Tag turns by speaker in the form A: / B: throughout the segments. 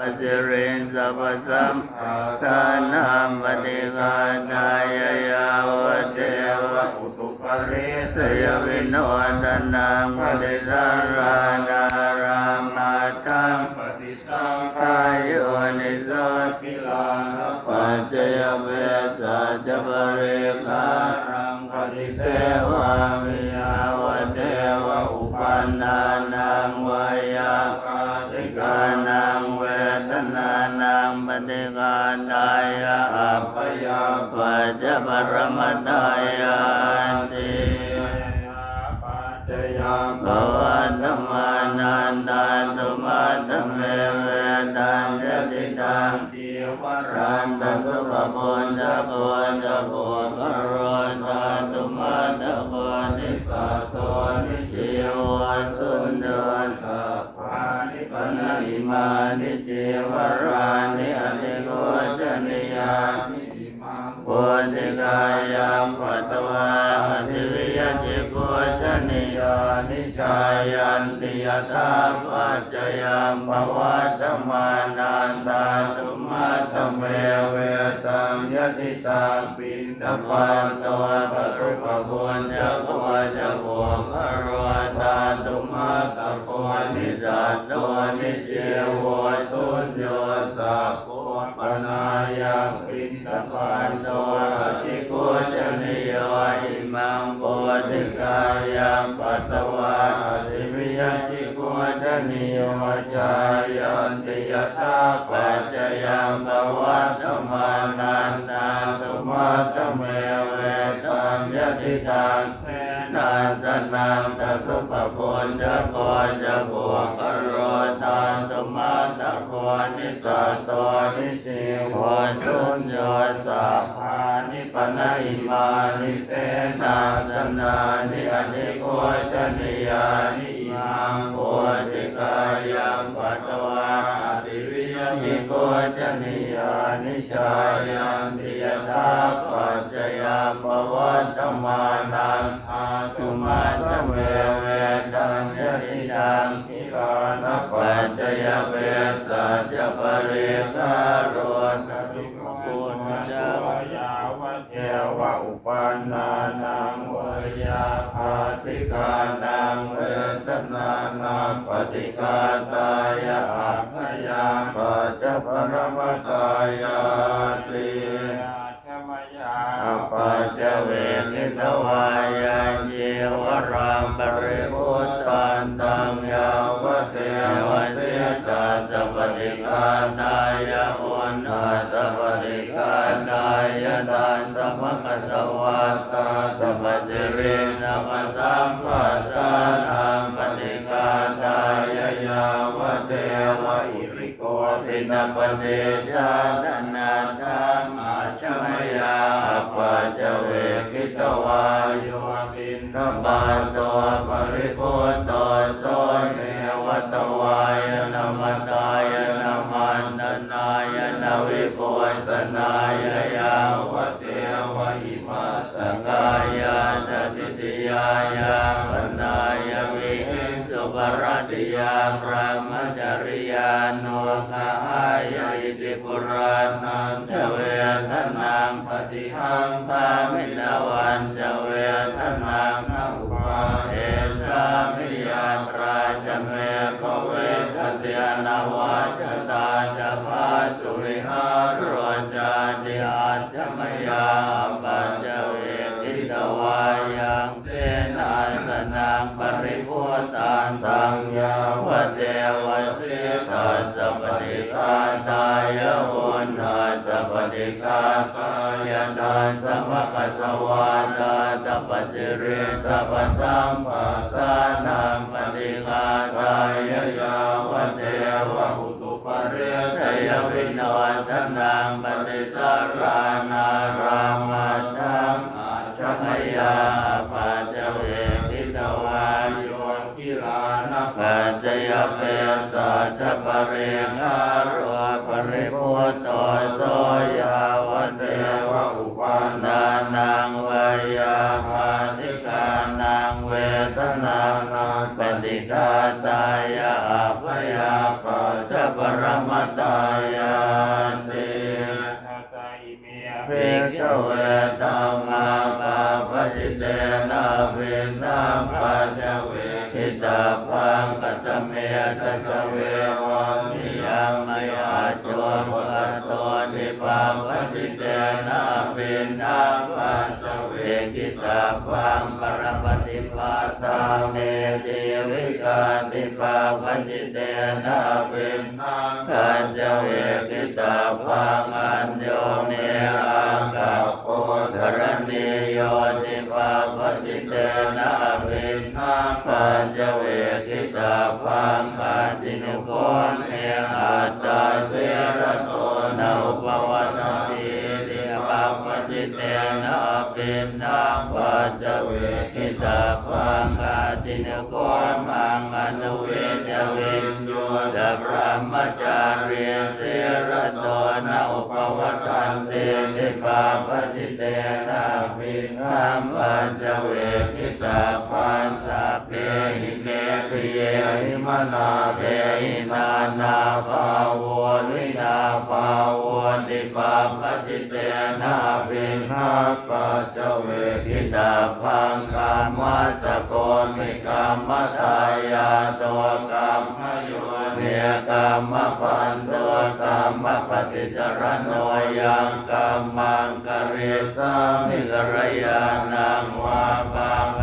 A: ปัสสิรินสัพพสัมทานังปฏิฆาตายายาวเทวะ
B: อุตุปะเส
A: ยวินโนทนังปฏิสารานารามาทัง
B: ปฏิสัง
A: กายโยนิโส
B: กิลาน
A: ปัจเจยเวสัจปริคา
B: ปฏิกาตา
A: ยะอัป
B: ยา
A: ปัจจปรมตายะติ
B: ปัจจยา
A: ภวัตมานันตาตุมาตเมเวตันยติตัง
B: เจียว
A: รันตุปปุญจปุญจปุ นิมานิจิวรานิอติโกจนิยานิ
B: อิมัง
A: ปุติกายามปั นิจายันติยถาปัจจยังภวัตมานันตาตุมาตเมเวตังยติตังปินทปันโตปรุปปุญญโกจะโกคารวตาตุมาตโกนิสัตโตนิเจโวสุญโยสัพพปนายังปินทปันโตอธิ นิโยจายันติยตาปัจจยังภวัตมานันตาตุมาตเมเวตังยติตัง
B: แสน
A: นันตนังตะคุปปุญจะโกจะบวกโรตาตุมาตะโกนิสัตโตนิจิวจุนโยสัพพานิปนะอิมานิเสนาสนานิอธิโกจนิยานิ มิโกจนิยานิจายังติยถาปัจจยามภวัตตมานัง
B: อาตุมาตเม
A: เวตังยติตัง
B: ทิกานะ
A: ปั
B: ปั
A: จ
B: จ
A: ย
B: ย
A: เวสัจปริคารโรตตุกปุญจา
B: ยาวะเทวะอุปันนานังวยาภาติกานังเวทนานังปฏิกาตายะอัพยา
A: ปรมตายาติอปัจจเวกิตวายาเยวรังปริพุตตันตังยาวเทวเสตัสปฏิกานายะอุณหสัพพิกานายะดันตม ปินปเดชาตนาธัมมาชมยาปัจจเวกิตวาโยปินทบาตโตปริพุตโตโสเนวัตวายนมตายนมันตนายนวิปุสนาย นาสนังปริพุตันตังยาวเทวสิตัสสะปฏิกาตายะอุณหสัพพิกาตายะดันสมกัสวาตาตปัจจิริสัพสัมปัสสานังปฏิกาตายะยาวเทวะอุตุปะเรสยวินโนทนังปฏิสารานา เปสัจปะเรคารโรปริพุตโตโสยาวัน
B: เท
A: วะ
B: อุปา
A: นานังวายาภาติกานังเวทนานังปฏิกาตายาอัยาปะจจปรมตายา นะภินนาปัจจเวทิตาพังปรปฏิปัตตาเมติวิกาติปาปจิเตนะภินนาปัจจเวทิตาพังอัญโยเนอากัปโปธรณีโยติปาปจิเตนะภินนาปัจจเว ตินุโกมังอนุเวทเวนโยสัพพมจารีเสรโตนาอุปวัตตันเตนิปาปจิเตนาภินนาปัญจเวทิตาพังสัพเพหิ ติเยหิมนาเตหินานาภาววินาภาวติปาปจิเตนะภินาปัจจเวทิตาพังกามัสโกมิกามตายาตัวกรรมโยเนกรรมปันตัวกรรมปฏิจารโนยังกรรมังกเรสามิกรยานังวาปา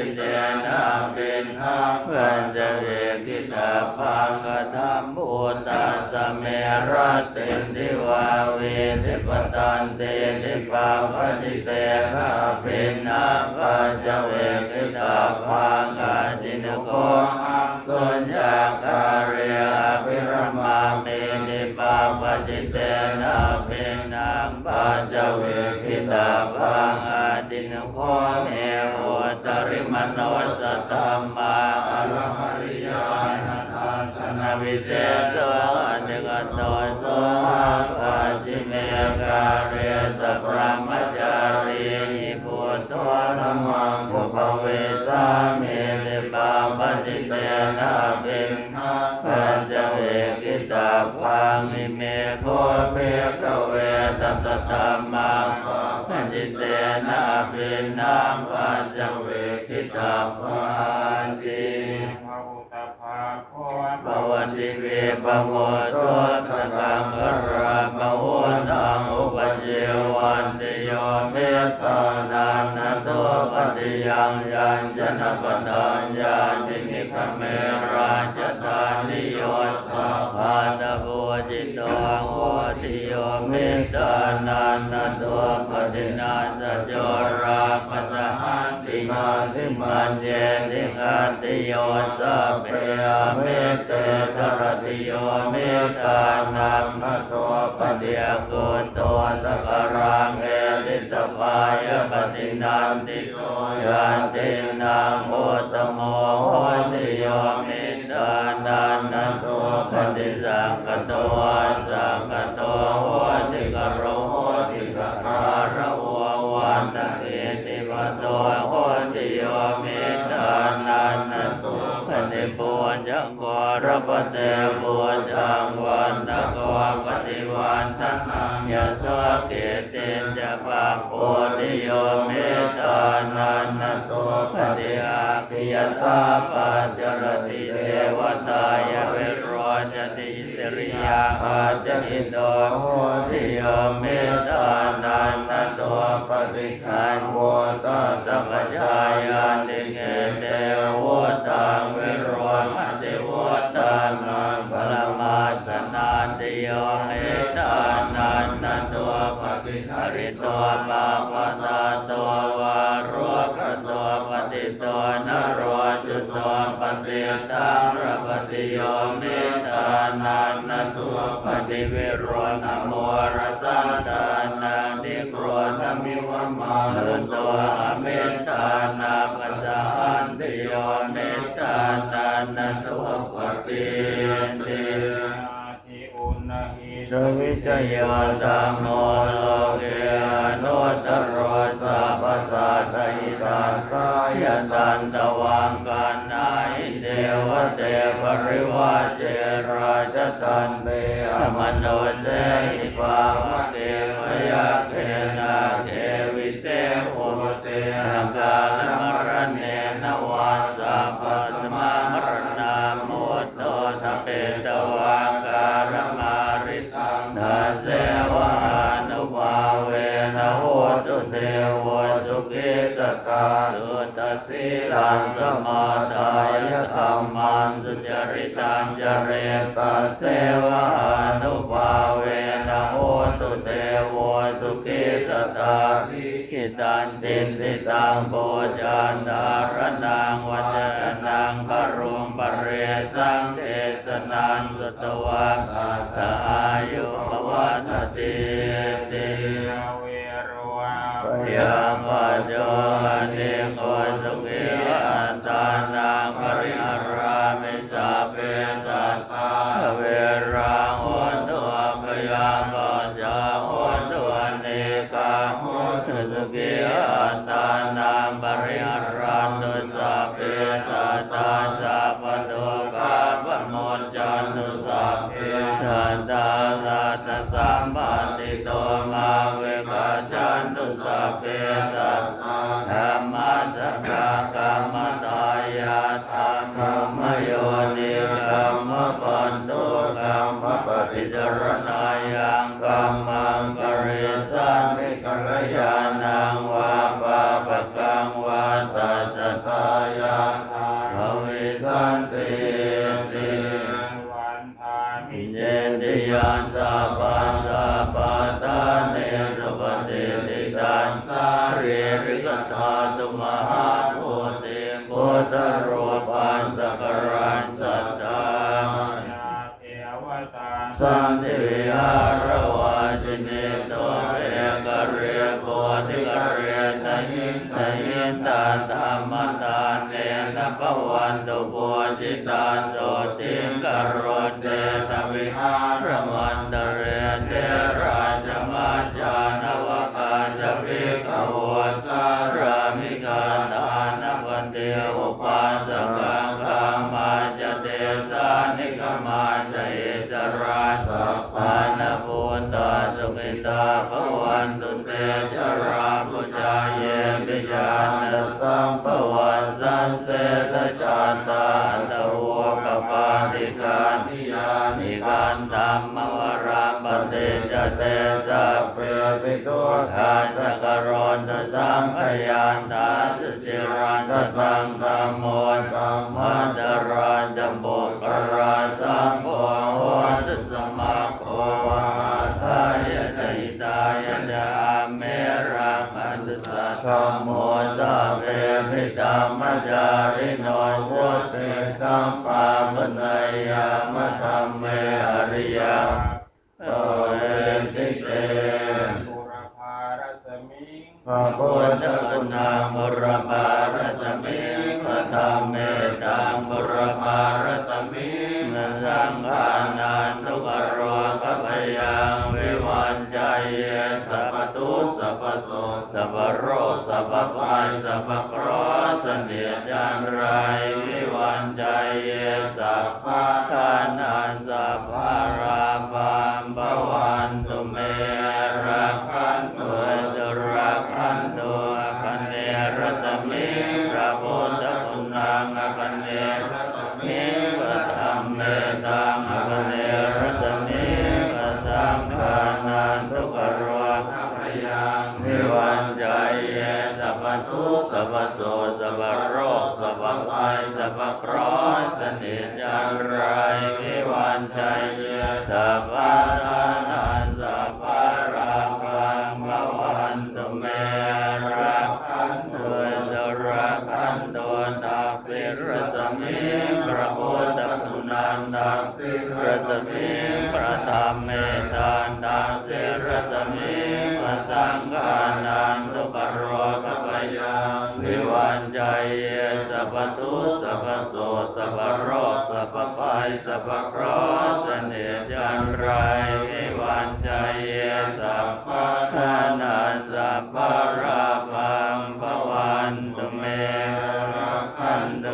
A: ปจิเตนะเป็นหังปัญจเวกิตาพังกธรรมบุตตาสเมระเตนทิวาเวทิปตันเตทิปาปจิเตนะเป็นนาปัญจเวกิตาพังอาจินุโกสุญญาการียภิรมาเตทิปาปจิเตนะเป็นนาปัญจเวกิตาพัง ริมโนสตัมมาอรหริยานัทสนวิเศษ นะปินนาปัญจเวกิตาพังติ
B: ภาวุตภาโค
A: ปวันติเวปโมโตตะกังกราปโหนังอุปเจวันติโยเมตตานันนโตปฏิยังยัญจนปทานญาติมิคเมราชตานิโยสัพพาตะโพจิ ติโยเมตตานันนโตปฏินาสจราปัสหันติมาติมันเยติกันติโยสัพเพเมตเตตรติโยเมตตานังพระตัวปเดียกุตัวสักการังเอติสปายปฏินันติโกยันตินังโอตโมโหติโยเมตตานันนตัวปฏิสังกตัว รปเตปุญจังวันตะกวปฏิวันตันังยะสวะเกติจะปะปุติโยเมตานันนตัวปฏิอาคิยตาปัจจรติเทวตายเวโรจติสิริยาอาจอินโดโหติโยเมตานันนตัวปฏิคันโวตสัพพายันติเกเตว ปาปตาตัววารุกตัวปฏิตัวนโรจุตัวปฏิตังรปฏิโยเมตตานันนตัวปฏิเวโรนโมรสสะตานังนิโครธมิวมาลุตัวอเมตตานาปัสสะหันติโยเมตานันนตัวปฏิติ
B: นาทิอุณหิชวิจโย
A: ตัมโมโลเก นุตตรโรสัพพสัตติตาสายตันตวังกันนายเทวเตปริวาเจราชตันเปอมโนเจหิปาวะเตมยะเทนาเทวิเสโหเตหังกาล สตาสุตสีลังสมาทายธรรมันสุจริตังจเรตเสวานุภาเวนะโหตุเทวสุขิสตาขิตันจินติตังโพจานดารนังวัจนังคารุงปเรสังเทศนังสุตวังอาสายุภวันติติ
B: เวรวะ
A: ยา จารณายังกรรมังปริสันติกัลยาณังวาปาปะกังวาตัสสะตายาภวิสันติติ
B: วันทามิ
A: เยติยานตาปันสัพ กขวสารามิกาทานวันเดียวอุปาสกังกามาจเตสานิกมาจเอสราสัพพานาบุตตาสุขิตาภวันตุเตจราปุจาเยปิญาณสัมภวันสันเสตจานตาอันตวปปาติกานิยานิการธรรมวรา ปฏิจเตสัพเพปิโกทาสกรณตสังขยานตาสิรันตตังธรรมโมตัมมัตรันจโมกราสังโฆโหตุสมาโควาทายะจิตายะจาเมราคันตุสัทธโมสัพเพมิตามจาริโน ยั
B: ง
A: ริวันใจเยสัพพทุสัพพโสสัพพโรสัพพภัยสัพพคราะห์เนียจันไรวิวันใจเย พทุกสัพพโสสัพพโรคสัพพภัยสัพพเครอสนิทจังไรวิวันใจเยสัพพะ สัพพโรสัพพภัยสัพพเคราะห์เสน่ห์จันไรวิวันใจเยสัพพะทานาสัพพะราพังภวันตุเมรักขันโต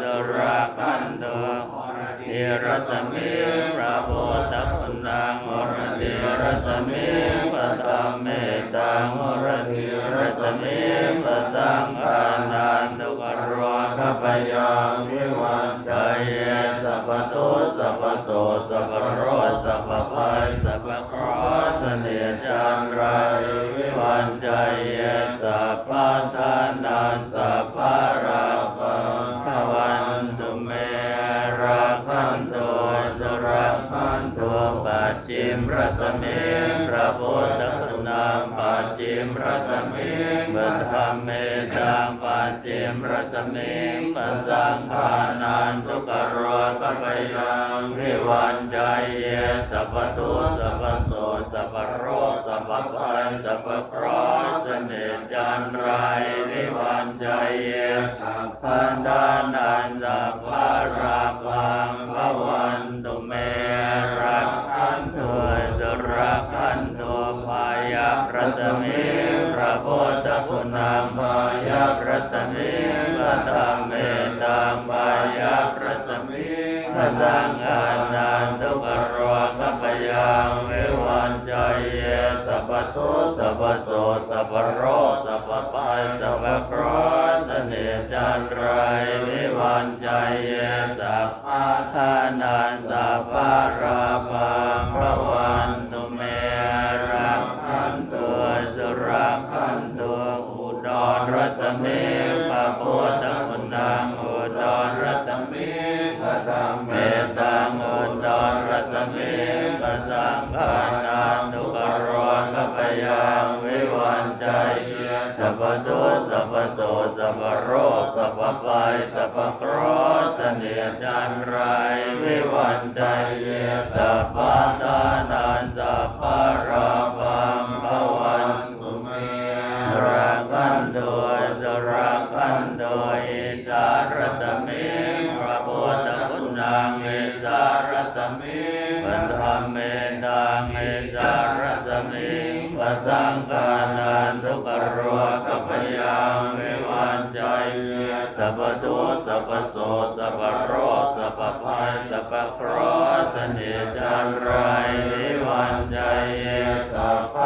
A: สุรักขันโตทิรัสมิพระโพธิคุณังวรติรัสมิปะตามเมตังวรติรัสมิปะตังกา โสสัพพโรสัพพภัยสัพพคราะห์เสน่ห์จันไรวิวันใจเยสัพพทานันสัพพราปังภวันตุเมรักขันโตจุรักขันโตปัจจิมรัสมิพระพุทธคุณังปัจจิมรัสมิบัตธรรมเมตังปัจจิมรัสมิปัสสังฆา วันใจเยสัพพทุสัพพโสสัพพโรสัพพภัยสัพพคราสเนจันไรวิวันใจเยสัพพันดานันสัพ สัพพทุสัพโสสัพโรสัพปายสัพพเคราะห์เนจันไรวิวันใจเยสัพพะทานันสัพพะรา ยังวิวันใจสัพพโตสัพพโตสัพพโรสัพพภัยสัพพเครสเนียจันไรวิวันใจสัพพ สังฆานันทุกโรกัปยังวิวันใจเยสัพพทุสัพโสสัพพโรสัพพภัยสัพพคราะห์เสน่ห์จันไรวิวันใจเยสัพพ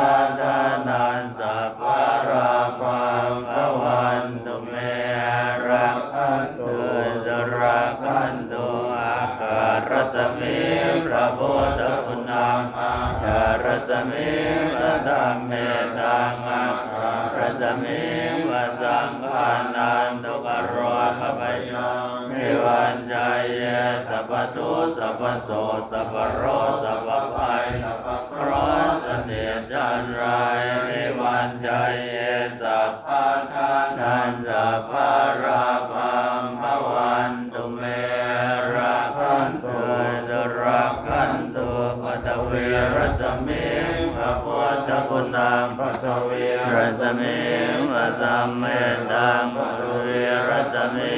A: ทานันสัพพะราปังภวันตุเมรักขันตุสรักขันตุอาการสมิพระพุทธ รสมิพระธรรมเมตังอาการสมิพระสังฆานันตุกโรขปยังนิวันใจเยสัพพุสัพพโสสัพพโรสัพพภัยสัพพครสเน่ห์จันไรนิวันใจเย เวรัสมิพระพุทธคุณังปัตเวรัสมิพระสัมเมตังปัตเวรัสมิ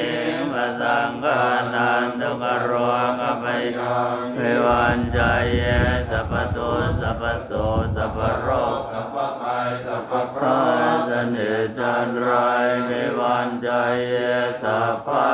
A: พระสังฆานันตุกโรกัปยังวิวันใจเยสัพพทุสัพพโสสัพพโรสัพพภัยสัพพระห์เสน่ห์จันไรวิวันใจเยสัพพะ